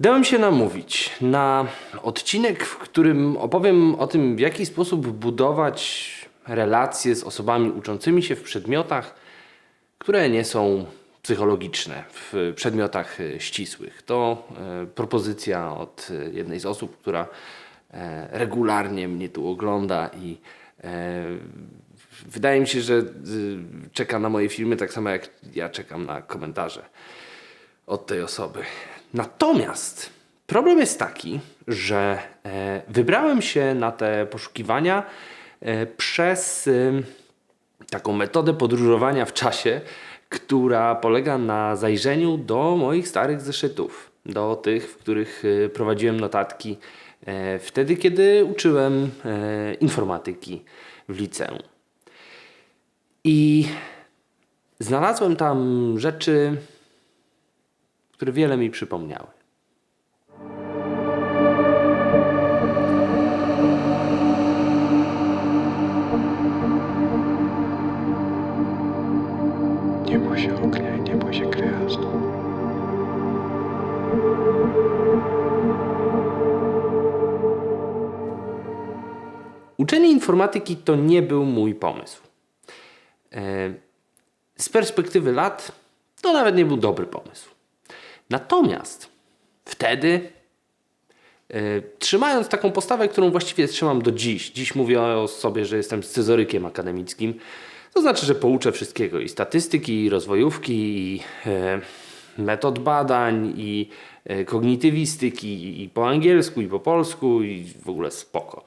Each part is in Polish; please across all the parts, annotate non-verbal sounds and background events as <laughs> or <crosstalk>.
Dałem się namówić na odcinek, w którym opowiem o tym, w jaki sposób budować relacje z osobami uczącymi się w przedmiotach, które nie są psychologiczne, w przedmiotach e, ścisłych. To e, propozycja od e, jednej z osób, która regularnie mnie tu ogląda i wydaje mi się, że czeka na moje filmy tak samo jak ja czekam na komentarze od tej osoby. Natomiast problem jest taki, że e, wybrałem się na te poszukiwania e, przez y, taką metodę podróżowania w czasie, która polega na zajrzeniu do moich starych zeszytów, do tych, w których y, prowadziłem notatki e, wtedy, kiedy uczyłem informatyki w liceum. I znalazłem tam rzeczy, które wiele mi przypomniały. Nie bój się ognia i nie bój się gwiazd. Uczenie informatyki to nie był mój pomysł. E, Z perspektywy lat to nawet nie był dobry pomysł. Natomiast wtedy, e, trzymając taką postawę, którą właściwie trzymam do dziś, dziś mówię o sobie, że jestem scyzorykiem akademickim, to znaczy, że pouczę wszystkiego i statystyki, i rozwojówki, i e, metod badań, i e, kognitywistyki, i po angielsku, i po polsku, i w ogóle spoko.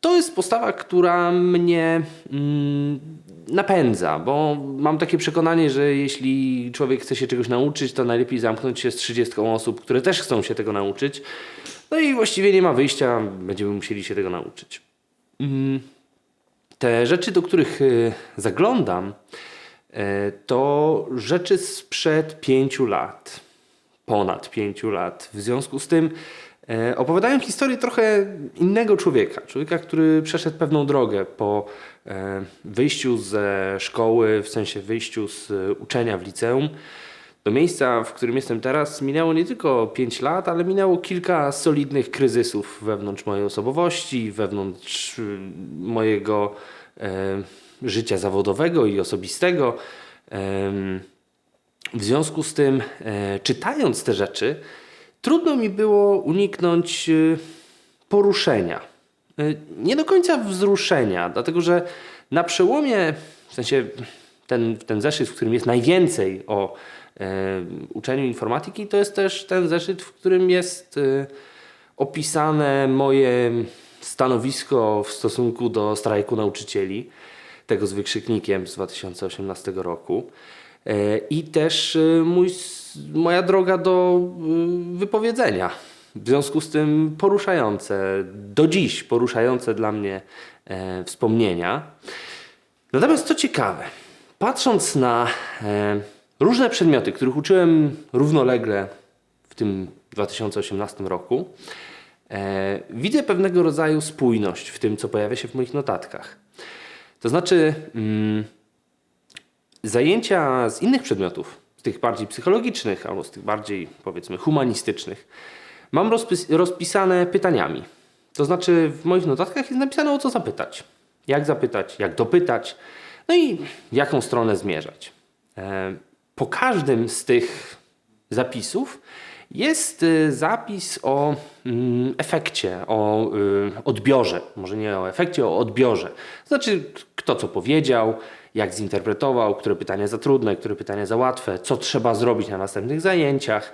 To jest postawa, która mnie mm, napędza, bo mam takie przekonanie, że jeśli człowiek chce się czegoś nauczyć, to najlepiej zamknąć się z 30 osób, które też chcą się tego nauczyć. No i właściwie nie ma wyjścia, będziemy musieli się tego nauczyć. Mm, te rzeczy, do których y, zaglądam, y, to rzeczy sprzed pięciu lat ponad pięciu lat. W związku z tym opowiadają historię trochę innego człowieka. Człowieka, który przeszedł pewną drogę po e, wyjściu ze szkoły, w sensie wyjściu z e, uczenia w liceum. Do miejsca, w którym jestem teraz, minęło nie tylko 5 lat, ale minęło kilka solidnych kryzysów wewnątrz mojej osobowości, wewnątrz y, mojego e, życia zawodowego i osobistego. W związku z tym, e, czytając te rzeczy, trudno mi było uniknąć e, poruszenia. E, nie do końca wzruszenia, dlatego że na przełomie, w sensie ten, ten zeszyt, w którym jest najwięcej o e, uczeniu informatyki, to jest też ten zeszyt, w którym jest opisane moje stanowisko w stosunku do strajku nauczycieli, tego z wykrzyknikiem z 2018 roku. I też mój, moja droga do y, wypowiedzenia. W związku z tym poruszające, do dziś poruszające dla mnie e, wspomnienia. Natomiast co ciekawe, patrząc na e, różne przedmioty, których uczyłem równolegle w tym 2018 roku, e, widzę pewnego rodzaju spójność w tym, co pojawia się w moich notatkach. To znaczy, mm, zajęcia z innych przedmiotów, z tych bardziej psychologicznych albo z tych bardziej powiedzmy humanistycznych, mam rozpis- rozpisane pytaniami. To znaczy w moich notatkach jest napisane o co zapytać. Jak zapytać, jak dopytać, no i w jaką stronę zmierzać. E, Po każdym z tych zapisów jest y, zapis o mm, efekcie, o y, odbiorze. Może nie o efekcie, o odbiorze. Znaczy, kto co powiedział, jak zinterpretował, które pytania za trudne, które pytania za łatwe, co trzeba zrobić na następnych zajęciach.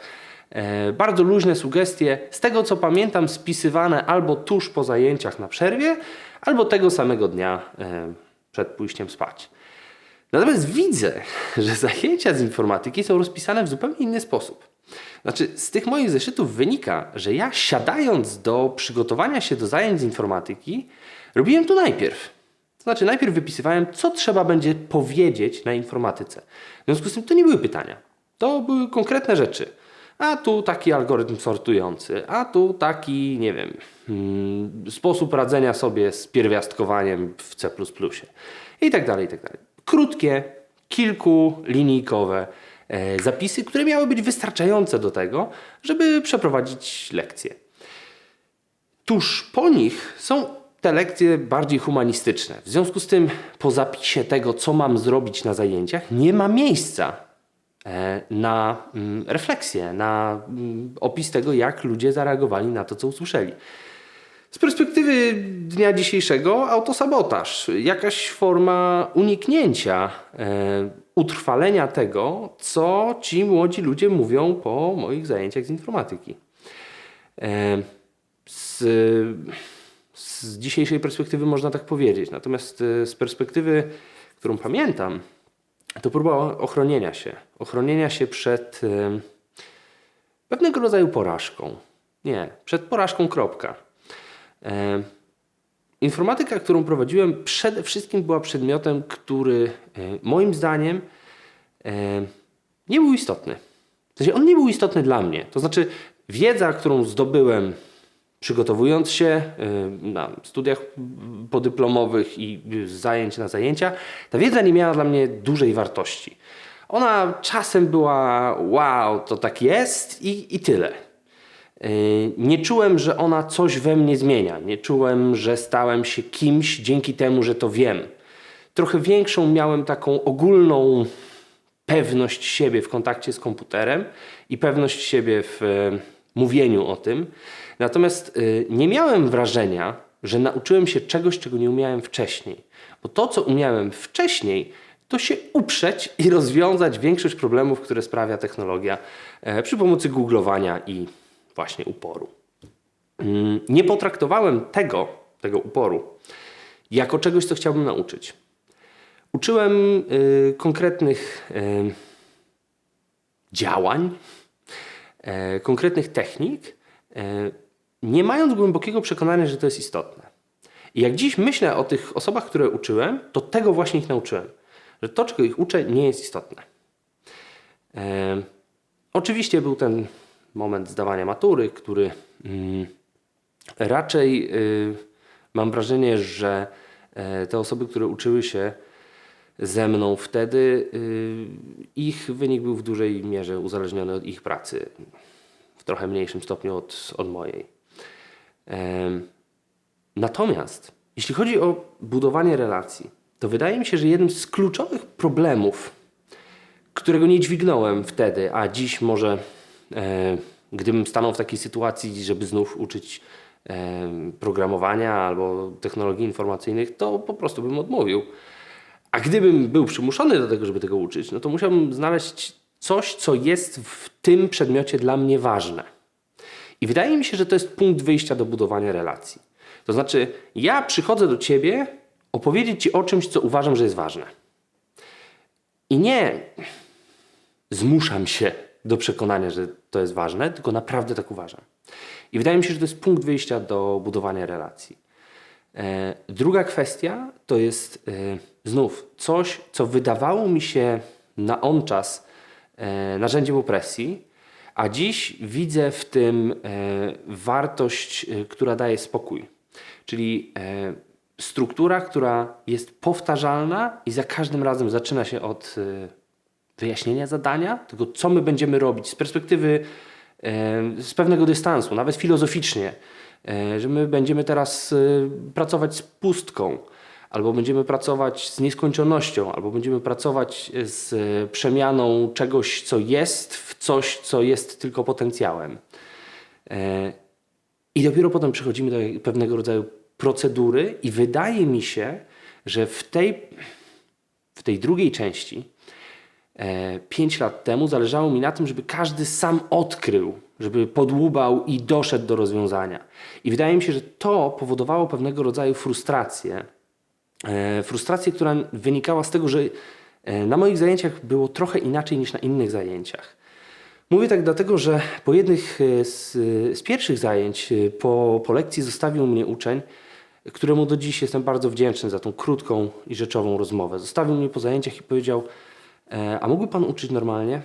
E, bardzo luźne sugestie, z tego co pamiętam, spisywane albo tuż po zajęciach na przerwie, albo tego samego dnia e, przed pójściem spać. Natomiast widzę, że zajęcia z informatyki są rozpisane w zupełnie inny sposób. Znaczy, z tych moich zeszytów wynika, że ja siadając do przygotowania się do zajęć z informatyki, robiłem to najpierw. To znaczy, najpierw wypisywałem, co trzeba będzie powiedzieć na informatyce. W związku z tym to nie były pytania. To były konkretne rzeczy. A tu taki algorytm sortujący, a tu taki, nie wiem, mm, sposób radzenia sobie z pierwiastkowaniem w C i tak dalej, i tak dalej. Krótkie, kilkulinijkowe zapisy, które miały być wystarczające do tego, żeby przeprowadzić lekcje. Tuż po nich są te lekcje bardziej humanistyczne. W związku z tym, po zapisie tego, co mam zrobić na zajęciach, nie ma miejsca e, na mm, refleksję, na mm, opis tego, jak ludzie zareagowali na to, co usłyszeli. Z perspektywy dnia dzisiejszego autosabotaż, jakaś forma uniknięcia, e, utrwalenia tego, co ci młodzi ludzie mówią po moich zajęciach z informatyki. E, z, z dzisiejszej perspektywy można tak powiedzieć, natomiast e, z perspektywy, którą pamiętam, to próba ochronienia się. Ochronienia się przed e, pewnego rodzaju porażką. Nie, przed porażką kropka. E, Informatyka, którą prowadziłem, przede wszystkim była przedmiotem, który e, moim zdaniem e, nie był istotny. W sensie on nie był istotny dla mnie. To znaczy, wiedza, którą zdobyłem przygotowując się na studiach podyplomowych i z zajęć na zajęcia, ta wiedza nie miała dla mnie dużej wartości. Ona czasem była wow, to tak jest i, i tyle. Yy, Nie czułem, że ona coś we mnie zmienia. Nie czułem, że stałem się kimś dzięki temu, że to wiem. Trochę większą miałem taką ogólną pewność siebie w kontakcie z komputerem i pewność siebie w e, mówieniu o tym. Natomiast e, nie miałem wrażenia, że nauczyłem się czegoś, czego nie umiałem wcześniej. Bo to, co umiałem wcześniej, to się uprzeć i rozwiązać większość problemów, które sprawia technologia e, przy pomocy googlowania i właśnie uporu. Mm, Nie potraktowałem tego, tego uporu, jako czegoś, co chciałbym nauczyć. Uczyłem y, konkretnych y, działań, e, konkretnych technik, e, nie mając głębokiego przekonania, że to jest istotne. I jak dziś myślę o tych osobach, które uczyłem, to tego właśnie ich nauczyłem. Że to, czego ich uczę, nie jest istotne. E, oczywiście był ten moment zdawania matury, który mm, raczej y, mam wrażenie, że e, te osoby, które uczyły się ze mną wtedy, y, ich wynik był w dużej mierze uzależniony od ich pracy, w trochę mniejszym stopniu od, od mojej. Natomiast jeśli chodzi o budowanie relacji, to wydaje mi się, że jednym z kluczowych problemów, którego nie dźwignąłem wtedy, a dziś może, gdybym stanął w takiej sytuacji, żeby znów uczyć e, programowania albo technologii informacyjnych, to po prostu bym odmówił. A gdybym był przymuszony do tego, żeby tego uczyć, no to musiałbym znaleźć coś, co jest w tym przedmiocie dla mnie ważne. I wydaje mi się, że to jest punkt wyjścia do budowania relacji. To znaczy, ja przychodzę do ciebie opowiedzieć ci o czymś, co uważam, że jest ważne. I nie zmuszam się do przekonania, że to jest ważne, tylko naprawdę tak uważam. I wydaje mi się, że to jest punkt wyjścia do budowania relacji. E, druga kwestia to jest e, znów coś, co wydawało mi się na on czas e, narzędziem opresji, a dziś widzę w tym wartość, która daje spokój. Czyli struktura, która jest powtarzalna i za każdym razem zaczyna się od wyjaśnienia zadania, tego co my będziemy robić z perspektywy z pewnego dystansu, nawet filozoficznie, e, że my będziemy teraz e, pracować z pustką, albo będziemy pracować z nieskończonością, albo będziemy pracować z e, przemianą czegoś, co jest, w coś, co jest tylko potencjałem. I dopiero potem przechodzimy do pewnego rodzaju procedury, i wydaje mi się, że w tej, w tej drugiej części, e, pięć lat temu, zależało mi na tym, żeby każdy sam odkrył, żeby podłubał i doszedł do rozwiązania. I wydaje mi się, że to powodowało pewnego rodzaju frustrację. E, frustrację, która wynikała z tego, że e, na moich zajęciach było trochę inaczej niż na innych zajęciach. Mówię tak dlatego, że po jednych e, z, z pierwszych zajęć, e, po, po lekcji zostawił mnie uczeń, któremu do dziś jestem bardzo wdzięczny za tą krótką i rzeczową rozmowę. Zostawił mnie po zajęciach i powiedział, e, a mógłby pan uczyć normalnie?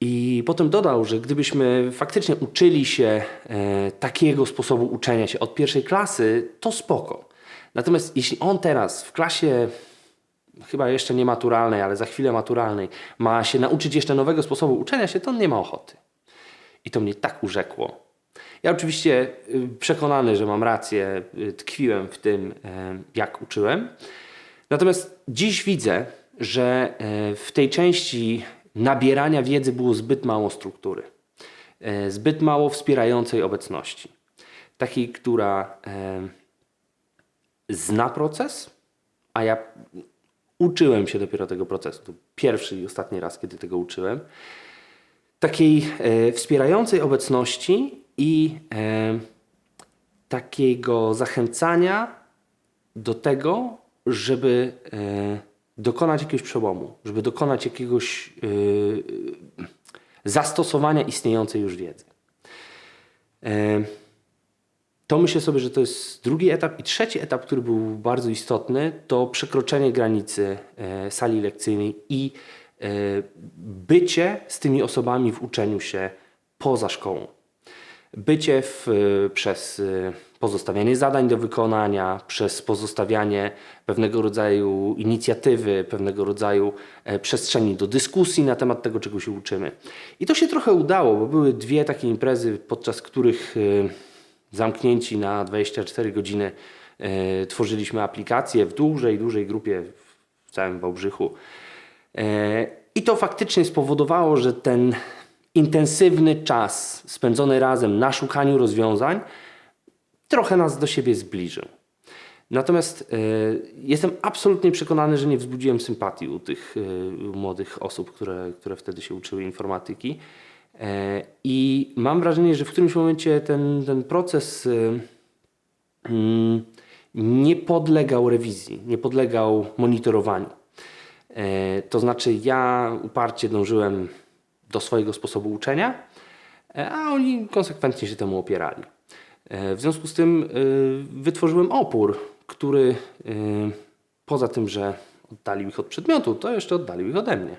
I potem dodał, że gdybyśmy faktycznie uczyli się e, takiego sposobu uczenia się od pierwszej klasy, to spoko. Natomiast jeśli on teraz w klasie chyba jeszcze nie maturalnej, ale za chwilę maturalnej, ma się nauczyć jeszcze nowego sposobu uczenia się, to on nie ma ochoty. I to mnie tak urzekło. Ja oczywiście y, przekonany, że mam rację, y, tkwiłem w tym, y, jak uczyłem. Natomiast dziś widzę, że y, w tej części nabierania wiedzy było zbyt mało struktury, y, zbyt mało wspierającej obecności. Takiej, która y, zna proces, a ja uczyłem się dopiero tego procesu. Pierwszy i ostatni raz, kiedy tego uczyłem takiej e, wspierającej obecności i e, takiego zachęcania do tego, żeby e, dokonać jakiegoś przełomu, żeby dokonać jakiegoś e, zastosowania istniejącej już wiedzy. E, to myślę sobie, że to jest drugi etap. I trzeci etap, który był bardzo istotny, to przekroczenie granicy sali lekcyjnej i bycie z tymi osobami w uczeniu się poza szkołą. Bycie w, e, przez e, pozostawianie zadań do wykonania, przez pozostawianie pewnego rodzaju inicjatywy, pewnego rodzaju e, przestrzeni do dyskusji na temat tego, czego się uczymy. I to się trochę udało, bo były dwie takie imprezy, podczas których e, zamknięci na 24 godziny e, tworzyliśmy aplikacje w dużej, dużej grupie w całym Wałbrzychu. E, I to faktycznie spowodowało, że ten intensywny czas spędzony razem na szukaniu rozwiązań trochę nas do siebie zbliżył. Natomiast e, jestem absolutnie przekonany, że nie wzbudziłem sympatii u tych u młodych osób, które, które wtedy się uczyły informatyki. E, I mam wrażenie, że w którymś momencie ten, ten proces mm, nie podlegał rewizji, nie podlegał monitorowaniu. To znaczy, ja uparcie dążyłem do swojego sposobu uczenia, e, a oni konsekwentnie się temu opierali. E, W związku z tym e, wytworzyłem opór, który poza tym, że oddalił ich od przedmiotu, to jeszcze oddalił ich ode mnie.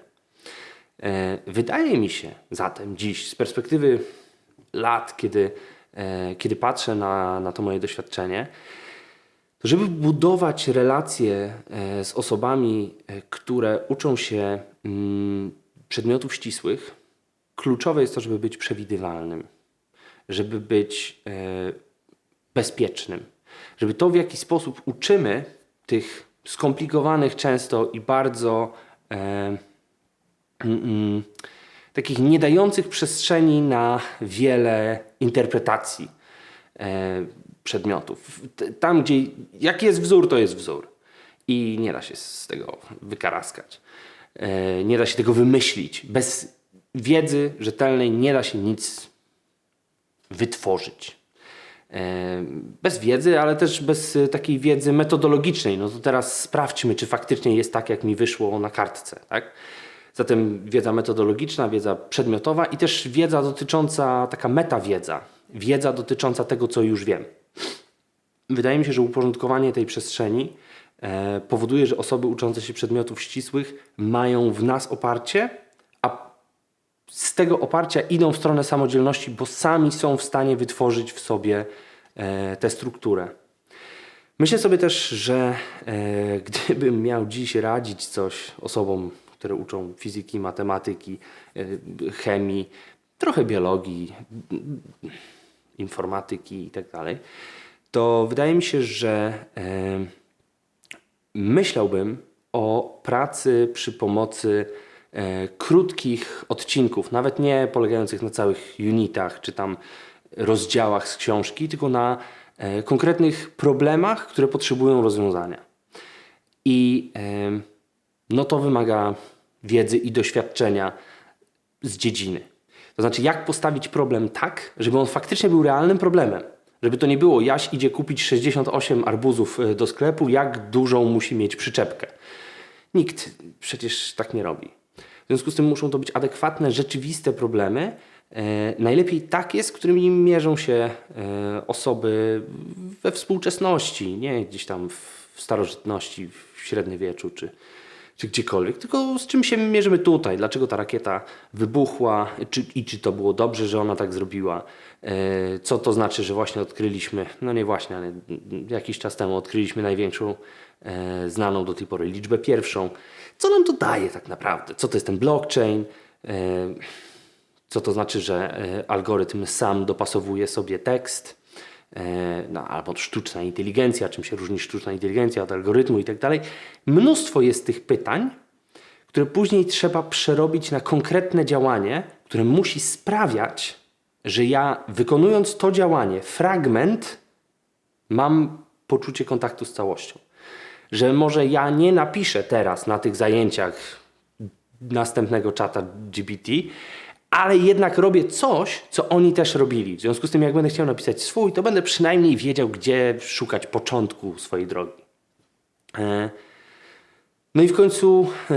Wydaje mi się zatem dziś, z perspektywy lat, kiedy, kiedy patrzę na, na to moje doświadczenie, to żeby budować relacje z osobami, które uczą się mm, przedmiotów ścisłych, kluczowe jest to, żeby być przewidywalnym, żeby być e, bezpiecznym, żeby to, w jaki sposób uczymy tych skomplikowanych często i bardzo e, mm, mm, takich nie dających przestrzeni na wiele interpretacji e, przedmiotów. Tam, gdzie jaki jest wzór, to jest wzór. I nie da się z tego wykaraskać. E, Nie da się tego wymyślić. Bez wiedzy rzetelnej nie da się nic wytworzyć. E, Bez wiedzy, ale też bez e, takiej wiedzy metodologicznej. No to teraz sprawdźmy, czy faktycznie jest tak, jak mi wyszło na kartce. Tak? Zatem wiedza metodologiczna, wiedza przedmiotowa i też wiedza dotycząca, taka metawiedza, wiedza dotycząca tego, co już wiem. Wydaje mi się, że uporządkowanie tej przestrzeni e, powoduje, że osoby uczące się przedmiotów ścisłych mają w nas oparcie, z tego oparcia idą w stronę samodzielności, bo sami są w stanie wytworzyć w sobie e, tę strukturę. Myślę sobie też, że e, <laughs> gdybym miał dziś radzić coś osobom, które uczą fizyki, matematyki, e, chemii, trochę biologii, informatyki i tak to wydaje mi się, że e, myślałbym o pracy przy pomocy krótkich odcinków, nawet nie polegających na całych unitach czy tam rozdziałach z książki, tylko na e, konkretnych problemach, które potrzebują rozwiązania. I e, no to wymaga wiedzy i doświadczenia z dziedziny. To znaczy, jak postawić problem tak, żeby on faktycznie był realnym problemem. Żeby to nie było, Jaś idzie kupić 68 arbuzów e, do sklepu, jak dużą musi mieć przyczepkę. Nikt przecież tak nie robi. W związku z tym muszą to być adekwatne, rzeczywiste problemy. E, najlepiej takie, z którymi mierzą się e, osoby we współczesności, nie gdzieś tam w starożytności, w średniowieczu czy, czy gdziekolwiek, tylko z czym się mierzymy tutaj. Dlaczego ta rakieta wybuchła czy, i czy to było dobrze, że ona tak zrobiła. E, Co to znaczy, że właśnie odkryliśmy, no nie właśnie, ale jakiś czas temu odkryliśmy największą e, znaną do tej pory liczbę pierwszą. Co nam to daje tak naprawdę? Co to jest ten blockchain? E, Co to znaczy, że e, algorytm sam dopasowuje sobie tekst? E, no, albo sztuczna inteligencja, czym się różni sztuczna inteligencja od algorytmu i tak dalej. Mnóstwo jest tych pytań, które później trzeba przerobić na konkretne działanie, które musi sprawiać, że ja wykonując to działanie, fragment, mam poczucie kontaktu z całością. Że może ja nie napiszę teraz na tych zajęciach następnego czata GPT, ale jednak robię coś, co oni też robili. W związku z tym, jak będę chciał napisać swój, to będę przynajmniej wiedział, gdzie szukać początku swojej drogi. E, No i w końcu e,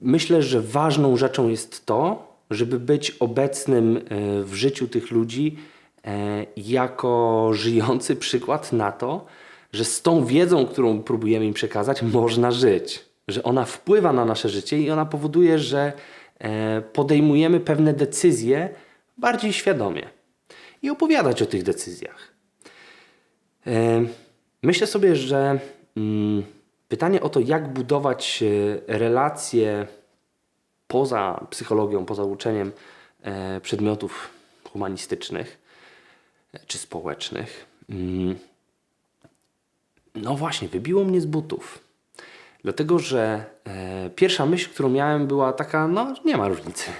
myślę, że ważną rzeczą jest to, żeby być obecnym e, w życiu tych ludzi jako żyjący <laughs> przykład na to, że z tą wiedzą, którą próbujemy im przekazać, można żyć. Że ona wpływa na nasze życie i ona powoduje, że podejmujemy pewne decyzje bardziej świadomie i opowiadać o tych decyzjach. E, Myślę sobie, że mm, pytanie o to, jak budować e, relacje poza psychologią, poza uczeniem e, przedmiotów humanistycznych e, czy społecznych, mm, no właśnie, wybiło mnie z butów. Dlatego, że e, pierwsza myśl, którą miałem, była taka: no, nie ma różnicy.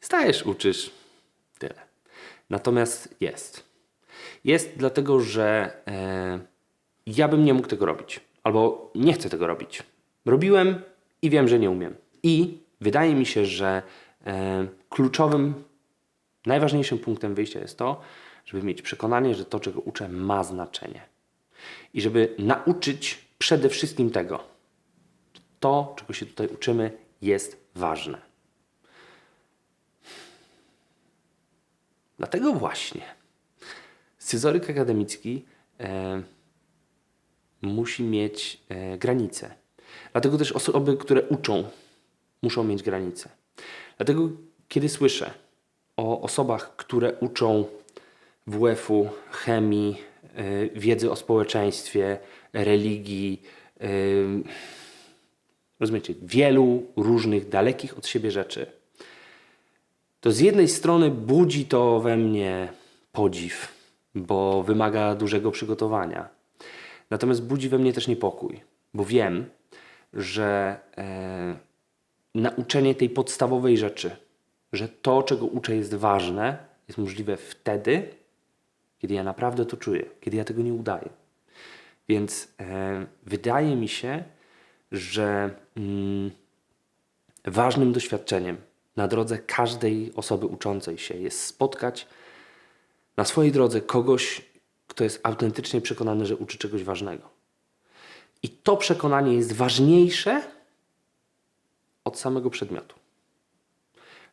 Stajesz, uczysz, tyle. Natomiast jest. Jest dlatego, że e, ja bym nie mógł tego robić. Albo nie chcę tego robić. Robiłem i wiem, że nie umiem. I wydaje mi się, że e, kluczowym, najważniejszym punktem wyjścia jest to, żeby mieć przekonanie, że to, czego uczę, ma znaczenie. I żeby nauczyć przede wszystkim tego. To, czego się tutaj uczymy, jest ważne. Dlatego właśnie scyzoryk akademicki e, musi mieć e, granice. Dlatego też osoby, które uczą, muszą mieć granice. Dlatego, kiedy słyszę o osobach, które uczą WF-u, chemii, e, wiedzy o społeczeństwie, religii, e, rozumiecie, wielu różnych dalekich od siebie rzeczy, to z jednej strony budzi to we mnie podziw, bo wymaga dużego przygotowania. Natomiast budzi we mnie też niepokój, bo wiem, że e, nauczenie tej podstawowej rzeczy, że to, czego uczę, jest ważne, jest możliwe wtedy, kiedy ja naprawdę to czuję, kiedy ja tego nie udaję. Więc e, wydaje mi się, że mm, ważnym doświadczeniem na drodze każdej osoby uczącej się jest spotkać na swojej drodze kogoś, kto jest autentycznie przekonany, że uczy czegoś ważnego. I to przekonanie jest ważniejsze od samego przedmiotu.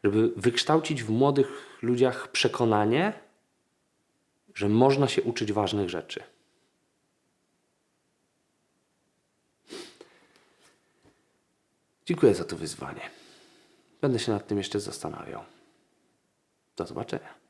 Żeby wykształcić w młodych ludziach przekonanie, że można się uczyć ważnych rzeczy. Dziękuję za to wyzwanie. Będę się nad tym jeszcze zastanawiał. Do zobaczenia.